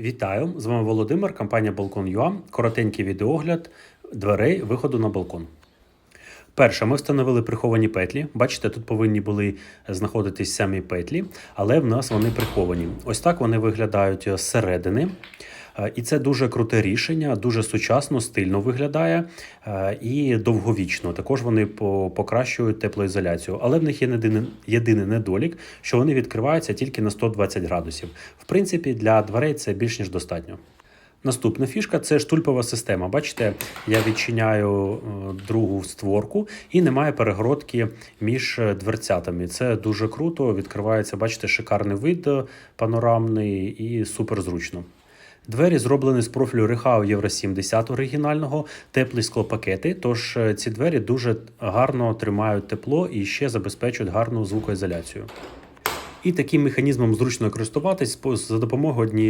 Вітаю! З вами Володимир, компанія Балкон.ua. Коротенький відеогляд дверей виходу на балкон. Перше, ми встановили приховані петлі. Бачите, тут повинні були знаходитись самі петлі, але в нас вони приховані. Ось так вони виглядають зсередини. Е, І це дуже круте рішення, дуже сучасно, стильно виглядає е, і довговічно. Також вони по- покращують теплоізоляцію. Але в них є єдиний, недолік, що вони відкриваються тільки на 120 градусів. В принципі, для дверей це більш ніж достатньо. Наступна фішка це штульпова система. Бачите, я відчиняю е, другу створку і немає перегородки між дверцятами. Це дуже круто. Відкривається, бачите, шикарний вид панорамний і супер зручно. Двері зроблені з профілю Рехау Євро 70 оригінального, теплі склопакети. Тож е, ці двері дуже гарно тримають тепло і ще забезпечують гарну звукоізоляцію. І таким механізмом зручно користуватись за допомогою однієї